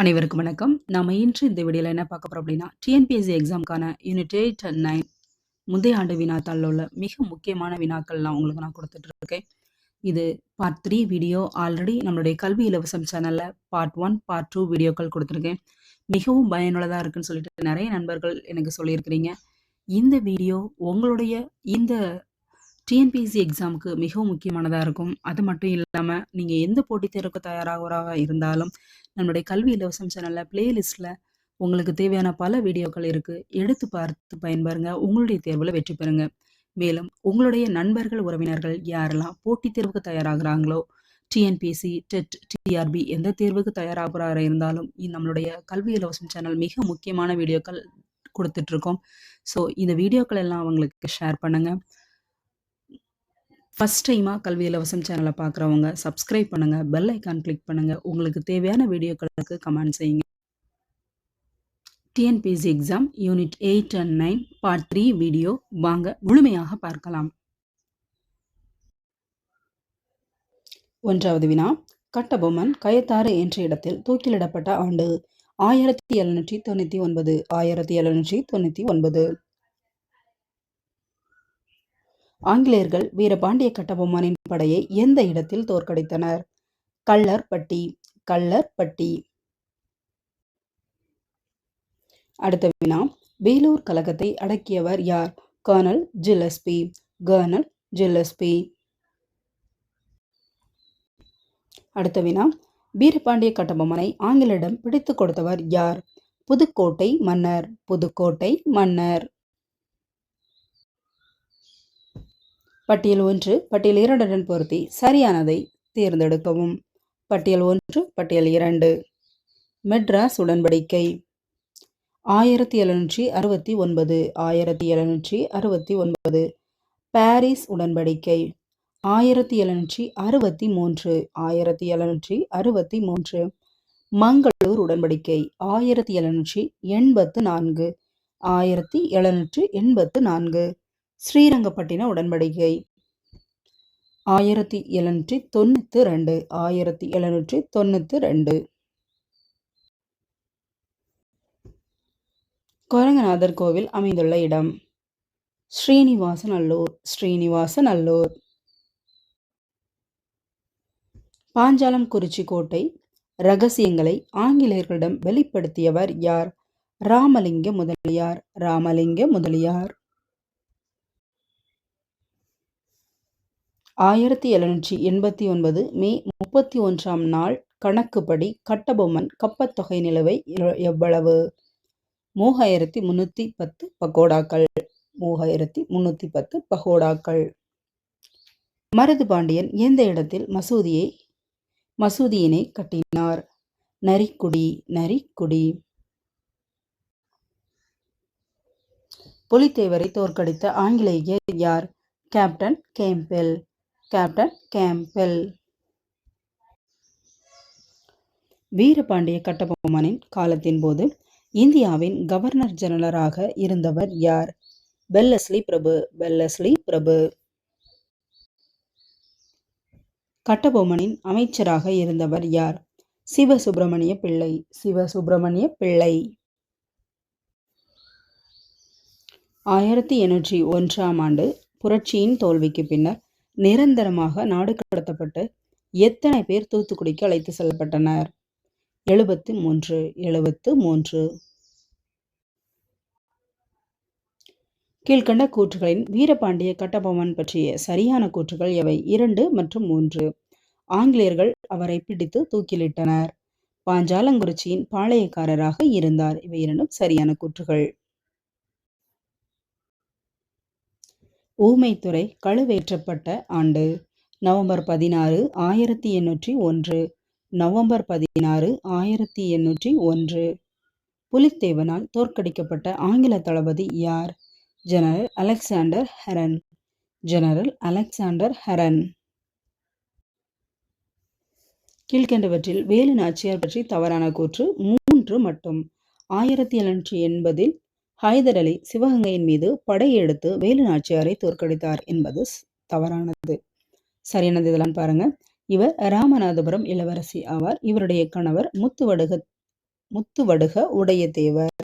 அனைவருக்கும் வணக்கம். நாம் இன்று இந்த வீடியோவில் என்ன பார்க்க போகிறோம் அப்படின்னா, டிஎன்பிஎஸ்சி எக்ஸாம்க்கான யூனிட் எயிட் அண்ட் நைன் முந்தைய ஆண்டு வினாத்தாளில் உள்ள மிக முக்கியமான வினாக்கள்லாம் உங்களுக்கு நான் கொடுத்துட்ருக்கேன் இது பார்ட் த்ரீ வீடியோ ஆல்ரெடி நம்மளுடைய கல்வி இலவசம் சேனலில் பார்ட் ஒன் பார்ட் டூ வீடியோக்கள் கொடுத்துருக்கேன் மிகவும் பயனுள்ளதாக இருக்குன்னு சொல்லிட்டு நிறைய நண்பர்கள் எனக்கு சொல்லியிருக்கிறீங்க. இந்த வீடியோ உங்களுடைய இந்த டிஎன்பிஎஸ்சி எக்ஸாமுக்கு மிகவும் முக்கியமானதாக இருக்கும். அது மட்டும் இல்லாமல் நீங்கள் எந்த போட்டித் தேர்வுக்கு தயாராகிறவராக இருந்தாலும், நம்மளுடைய கல்வி இலவசம் சேனலில் பிளேலிஸ்ட்ல உங்களுக்கு தேவையான பல வீடியோக்கள் இருக்குது எடுத்து பார்த்து பயன்பெறுங்க. உங்களுடைய தேர்வில் வெற்றி பெறுங்க. மேலும் உங்களுடைய நண்பர்கள், உறவினர்கள் யாரெல்லாம் போட்டித் தேர்வுக்கு தயாராகிறாங்களோ டிஎன்பிஎஸ்சி, டெட், டிஆர்பி எந்த தேர்வுக்கு தயாராகுறவரா இருந்தாலும், நம்மளுடைய கல்வி இலவசம் சேனல் மிக முக்கியமான வீடியோக்கள் கொடுத்துட்ருக்கோம் ஸோ இந்த வீடியோக்கள் எல்லாம் அவங்களுக்கு ஷேர் பண்ணுங்கள் ஃபர்ஸ்ட் டைமாக கல்வி இலவசம் சேனலை பார்க்குறவங்க சப்ஸ்கிரைப் பண்ணுங்கள் பெல் ஐக்கான் கிளிக் பண்ணுங்கள் உங்களுக்கு தேவையான வீடியோக்களுக்கு கமெண்ட் செய்யுங்க. TNPSC exam unit eight and nine part three video வாங்க முழுமையாக பார்க்கலாம். ஒன்றாவது வினா. கட்டபொம்மன் கயத்தாறு என்ற இடத்தில் தூக்கிலிடப்பட்ட ஆண்டு 1799 1799 ஆங்கிலேயர்கள் வீரபாண்டிய கட்டபொம்மனின் படையை எந்த இடத்தில் தோற்கடித்தனர்? கள்ளர்பட்டி கள்ளர்பட்டி. அடுத்த வினா வேலூர் கழகத்தை அடக்கியவர் யார்? Colonel Gillespie colonel Gillespie. அடுத்த வினா வீரபாண்டிய கட்டபொம்மனை ஆங்கிலிடம் பிடித்துக் கொடுத்தவர் யார்? புதுக்கோட்டை மன்னர் புதுக்கோட்டை மன்னர். பட்டியல் ஒன்று பட்டியல் இரண்டுடன் பொருத்தி சரியானதை தேர்ந்தெடுக்கவும். பட்டியல் ஒன்று பட்டியல் இரண்டு. மெட்ராஸ் உடன்படிக்கை. ஆயிரத்தி எழுநூற்றி அறுபத்தி ஒன்பது ஆயிரத்தி எழுநூற்றி அறுபத்தி ஒன்பது. பாரிஸ் உடன்படிக்கை. ஆயிரத்தி எழுநூற்றி அறுபத்தி மூன்று ஆயிரத்தி எழுநூற்றி அறுபத்தி மூன்று. மங்களூர் உடன்படிக்கை. ஆயிரத்தி எழுநூற்றி எண்பத்து நான்கு ஆயிரத்தி எழுநூற்றி எண்பத்து நான்கு. ஸ்ரீரங்கப்பட்டின உடன்படிக்கை ஆயிரத்தி எழுநூற்றி தொண்ணூற்றி ரெண்டு ஆயிரத்தி எழுநூற்றி தொண்ணூற்றி ரெண்டு குரங்கநாதர் கோவில் அமைந்துள்ள இடம்? ஸ்ரீனிவாசநல்லூர் ஸ்ரீனிவாசநல்லூர். பாஞ்சாலம்குறிச்சி கோட்டை ரகசியங்களை ஆங்கிலேயர்களிடம் வெளிப்படுத்தியவர் யார்? ராமலிங்க முதலியார் ராமலிங்க முதலியார். 1789 மே 31ஆம் நாள் கணக்குப்படி கட்டபொம்மன் கப்பத்தொகை நிலவை எவ்வளவு? 3310 பகோடாக்கள் 3310 பகோடாக்கள். மருதுபாண்டியன் எந்த இடத்தில் மசூதியை மசூதியினை கட்டினார்? நரிக்குடி நரிக்குடி. புலித்தேவரை தோற்கடித்த ஆங்கிலேயர் யார்? Captain Campbell captain Campbell. Veerapandiya கட்டபொம்மனின் காலத்தின் போது இந்தியாவின் கவர்னர் ஜெனரலாக இருந்தவர் யார்? பெல்லஸ்லி பிரபு பெல்லஸ்லி பிரபு. கட்டபொம்மனின் அமைச்சராக இருந்தவர் யார்? சிவசுப்பிரமணிய பிள்ளை சிவசுப்பிரமணிய பிள்ளை. 1801ஆம் ஆண்டு புரட்சியின் தோல்விக்கு பின்னர் நிரந்தரமாக நாடு கடத்தப்பட்டு எத்தனை பேர் தூத்துக்குடிக்கு அழைத்து செல்லப்பட்டனர்? 73 73. கீழ்க்கண்ட கூற்றுகளின் வீரபாண்டிய கட்டபொம்மன் பற்றிய சரியான கூற்றுகள் எவை? இரண்டு மற்றும் மூன்று ஆங்கிலேயர்கள் அவரை பிடித்து தூக்கிலிட்டனர். பாஞ்சாலங்குறிச்சியின் பாளையக்காரராக இருந்தார். இவை இரண்டும் சரியான கூற்றுகள். ஊமைத்துறை கழுவேற்றப்பட்ட ஆண்டு? நவம்பர் 16 1801 நவம்பர் 16 1801 புலித்தேவனால் தோற்கடிக்கப்பட்ட ஆங்கில தளபதி யார்? General Alexander Heron general Alexander Heron. கீழ்கண்டவற்றில் வேலு நாச்சியார் பற்றி தவறான கூற்று மூன்று மட்டும். 1780இல் ஹைதர் அலி சிவகங்கையின் மீது படையெடுத்து வேலு நாச்சியாரை தோற்கடித்தார் என்பது தவறானது. சரியானது இதெல்லாம் பாருங்க. இவர் ராமநாதபுரம் இளவரசி ஆவார். இவருடைய கணவர் முத்துவடுக முத்துவடுக உடையதேவர்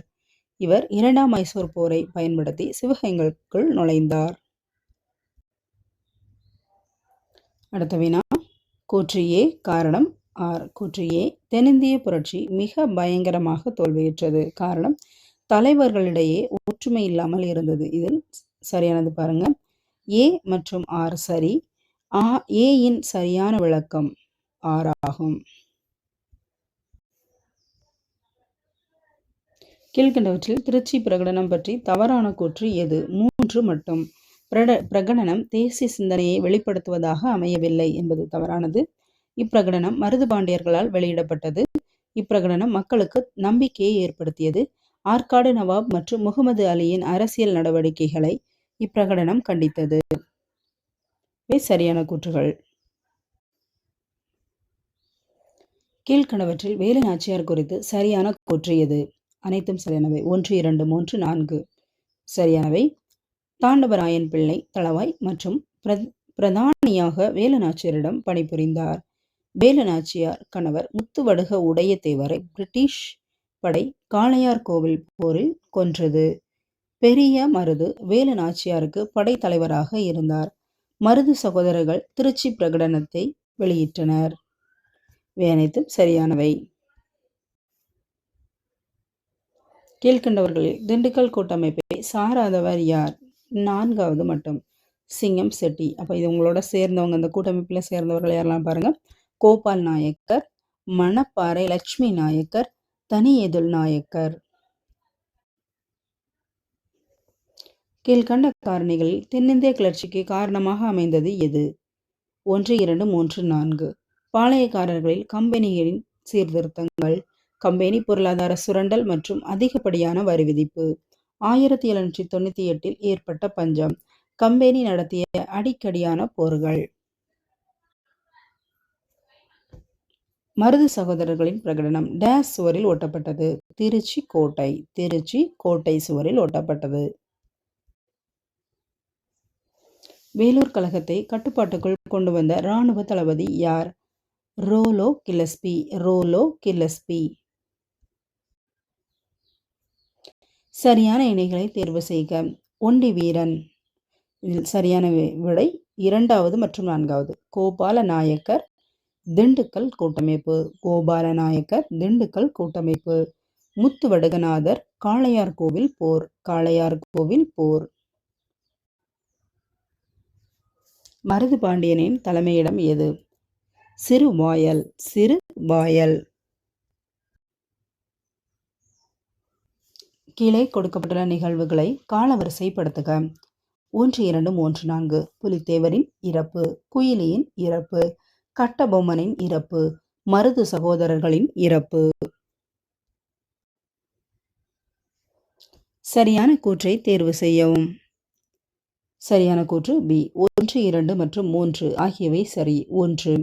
இவர் இரண்டாம் மைசூர் போரை பயன்படுத்தி சிவகங்கைக்குள் நுழைந்தார் அடுத்த வினா கூற்றியே காரணம் ஆர் கூற்றியே தென்னிந்திய புரட்சி மிக பயங்கரமாக தோல்வியுற்றது காரணம் தலைவர்களிடையே ஒற்றுமை இல்லாமல் இருந்தது. இதில் சரியானது பாருங்க. ஏ மற்றும் ஆர் சரி. ஆ ஏயின் சரியான விளக்கம் ஆறாகும் கீழ்கண்டவற்றில் திருச்சி பிரகடனம் பற்றி தவறான கூற்று எது? மூன்று மட்டும். பிரட பிரகடனம் தேசிய சிந்தனையை வெளிப்படுத்துவதாக அமையவில்லை என்பது தவறானது. இப்பிரகடனம் மருது பாண்டியர்களால் வெளியிடப்பட்டது. இப்பிரகடனம் மக்களுக்கு நம்பிக்கையை ஏற்படுத்தியது. ஆற்காடு நவாப் மற்றும் முகமது அலியின் அரசியல் நடவடிக்கைகளை இப்பிரகடனம் கண்டித்தது. சரியான கூற்றுகள். கீழ்கணவற்றில் வேலு நாச்சியார் குறித்து சரியான கூற்று எது? அனைத்தும் சரியானவை. ஒன்று இரண்டு மூன்று நான்கு. சரியானவை. தாண்டவராயன் பிள்ளை தளவாய் மற்றும் பிரதானியாக வேலுநாச்சியரிடம் பணிபுரிந்தார். வேலுநாச்சியார் கணவர் முத்துவடுக உடைய தேவரை பிரிட்டிஷ் படை காளையார் கோவில் போரில் கொன்றது. பெரிய மருது வேலு நாச்சியாருக்கு படைத்தலைவராக இருந்தார். மருது சகோதரர்கள் திருச்சி பிரகடனத்தை வெளியிட்டனர். அனைத்தும் சரியானவை. கீழ்கண்டவர்களில் திண்டுக்கல் கூட்டமைப்பை சாராதவர் யார்? நான்காவது மட்டும். சிங்கம் செட்டி. அப்போ இது உங்களோட சேர்ந்தவங்க இந்த கூட்டமைப்பில் சேர்ந்தவர்கள் யாரெல்லாம் பாருங்கள் கோபால் நாயக்கர் மணப்பாறை லட்சுமி நாயக்கர் தனியெதுல் நாயக்கர்? கீழ்கண்ட காரணிகளில் தென்னிந்திய கிளர்ச்சிக்கு காரணமாக அமைந்தது எது? ஒன்று இரண்டு மூன்று நான்கு. பாளையக்காரர்களில் கம்பெனிகளின் சீர்திருத்தங்கள் கம்பெனி பொருளாதார சுரண்டல் மற்றும் அதிகப்படியான வரி விதிப்பு. ஆயிரத்தி எழுநூற்றி தொண்ணூற்றி எட்டில் ஏற்பட்ட பஞ்சம். கம்பெனி நடத்திய அடிக்கடியான போர்கள். மருது சகோதரர்களின் பிரகடனம் டேஸ் சுவரில் ஒட்டப்பட்டது. திருச்சி கோட்டை திருச்சி கோட்டை சுவரில் ஒட்டப்பட்டது. வேலூர் கழகத்தை கட்டுப்பாட்டுக்குள் கொண்டு வந்த இராணுவ தளபதி யார்? Rollo Gillespie Rollo Gillespie. சரியான இணைகளை தேர்வு செய்க. ஒண்டி வீரன். இதில் சரியான விடை இரண்டாவது மற்றும் நான்காவது. கோபால நாயக்கர் திண்டுக்கல் கூட்டமைப்பு கோபாலநாயக்கர் திண்டுக்கல் கூட்டமைப்பு முத்துவடகநாதர் காளையார் கோவில் போர் காளையார் கோவில் போர். மருது பாண்டியனின் தலைமையிடம் எது? சிறு வாயல் சிறு வாயல். கீழே கொடுக்கப்பட்டுள்ள நிகழ்வுகளை காலவரிசைப்படுத்துக. ஒன்று இரண்டு மூன்று நான்கு. புலித்தேவரின் இறப்பு குயிலியின் இறப்பு. கட்டபொம்மனின் இறப்பு மருது சகோதரர்களின் இறப்பு. சரியான கூற்றை தேர்வு செய்யவும். சரியான கூற்று பி ஒன்று இரண்டு மற்றும் மூன்று ஆகியவை சரி. ஒன்று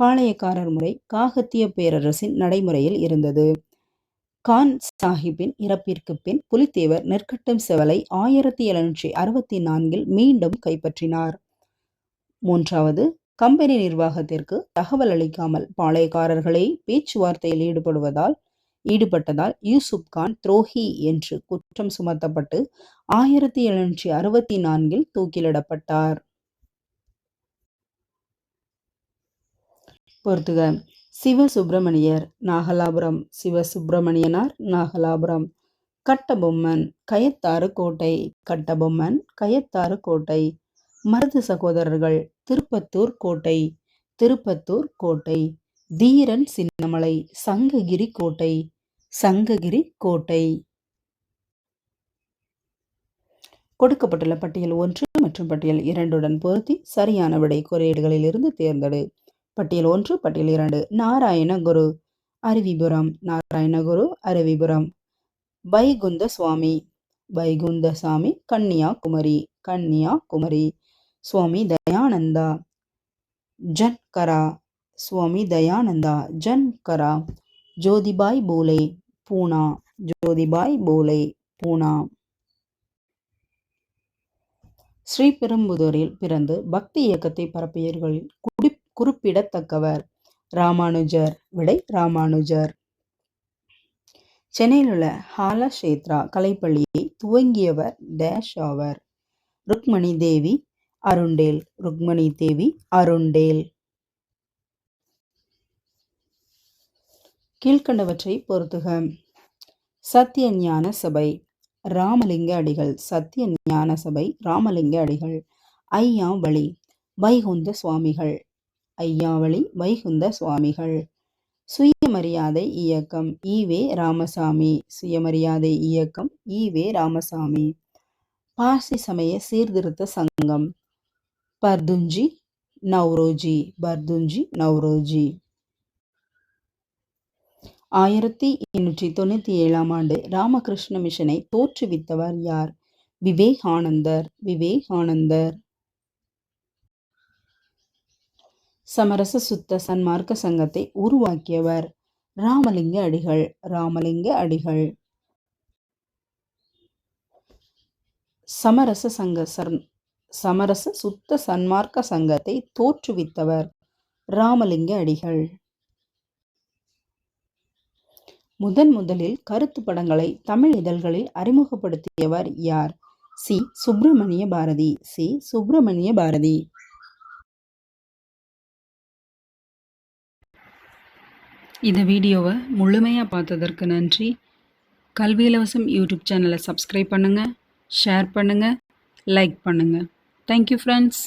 பாளையக்காரர் முறை காகத்திய பேரரசின் நடைமுறையில் இருந்தது. கான் சாஹிப்பின் இறப்பிற்கு பின் புலித்தேவர் நெற்கட்டும் செவலை ஆயிரத்தி எழுநூற்றி அறுபத்தி நான்கில் மீண்டும் கைப்பற்றினார். மூன்றாவது கம்பெனி நிர்வாகத்திற்கு தகவல் அளிக்காமல் பாளையக்காரர்களை பேச்சுவார்த்தையில் ஈடுபடுவதால் ஈடுபட்டதால் யூசுப் கான் துரோஹி என்று குற்றம் சுமத்தப்பட்டு ஆயிரத்தி எழுநூற்றி அறுபத்தி நான்கில் தூக்கிலிடப்பட்டார். பொறுத்துக. சிவசுப்பிரமணியர் நாகலாபுரம். சிவசுப்பிரமணியனார் நாகலாபுரம். கட்டபொம்மன் கயத்தாறு கோட்டை. கட்டபொம்மன் கயத்தாறு கோட்டை. மருது சகோதரர்கள் திருப்பத்தூர் கோட்டை திருப்பத்தூர் கோட்டை தீரன் சின்னமலை சங்ககிரி கோட்டை சங்ககிரி கோட்டை. கொடுக்கப்பட்டுள்ள பட்டியல் ஒன்று மற்றும் பட்டியல் இரண்டுடன் பொருத்தி சரியான விடை குறியீடுகளில் இருந்து தேர்ந்தெடு. பட்டியல் ஒன்று பட்டியல் இரண்டு நாராயணகுரு அருவிபுரம் நாராயணகுரு அருவிபுரம். வைகுந்த சுவாமி வைகுந்த சாமி கன்னியாகுமரி கன்னியாகுமரி. சுவாமி தயானந்தா. ஜன்கரா சுவாமி தயானந்தா. ஜன்கரா ஜோதிபாய் பூலே. பூனா. ஜோதிபாய் பூலே. பூனா. ஸ்ரீபெரும்புதூரில் பிறந்து பக்தி இயக்கத்தை பரப்பியவர்களில் குடி குறிப்பிடத்தக்கவர். ராமானுஜர். விடை ராமானுஜர். சென்னையில் உள்ள ஹாலஷேத்ரா கலைப்பள்ளியை துவங்கியவர் டேஷ் ஆவர். Rukmini Devi Arundale Rukmini Devi Arundale. கீழ்கண்டவற்றை பொறுத்துக. சத்திய ஞான சபை ராமலிங்க அடிகள். சத்திய ஞான சபை ராமலிங்க அடிகள். ஐயாவளி வைகுந்த சுவாமிகள். ஐயாவளி வைகுந்த சுவாமிகள். சுயமரியாதை இயக்கம் ஈவே ராமசாமி. சுயமரியாதை இயக்கம் ஈவே ராமசாமி. பாசி சமய சீர்திருத்த சங்கம் பர்துஞ்சி நவ்ரோஜி பர்துஞ்சி நவ்ரோஜி ஆயிரத்தி எண்ணூற்றி தொண்ணூற்றி ஏழாம் ஆண்டு ராமகிருஷ்ண மிஷனை தோற்றுவித்தவர் யார்? விவேகானந்தர் விவேகானந்தர். சமரச சுத்த சன்மார்க்க சங்கத்தை உருவாக்கியவர் ராமலிங்க அடிகள் ராமலிங்க அடிகள். சமரச சங்க சர் சமரச சுத்த சன்மார்க்க சங்கத்தை தோற்றுவித்தவர். ராமலிங்க அடிகள். முதன் முதலில் கருத்து படங்களை தமிழ் இதழ்களில் அறிமுகப்படுத்தியவர் யார்? சி. சுப்பிரமணிய பாரதி. சி. சுப்பிரமணிய பாரதி. இந்த வீடியோவை முழுமையாக பார்த்ததற்கு நன்றி. கல்வி இலவசம் யூடியூப் சேனலை சப்ஸ்கிரைப் பண்ணுங்கள் ஷேர் பண்ணுங்கள் லைக் பண்ணுங்கள் தேங்க்யூ ஃப்ரெண்ட்ஸ்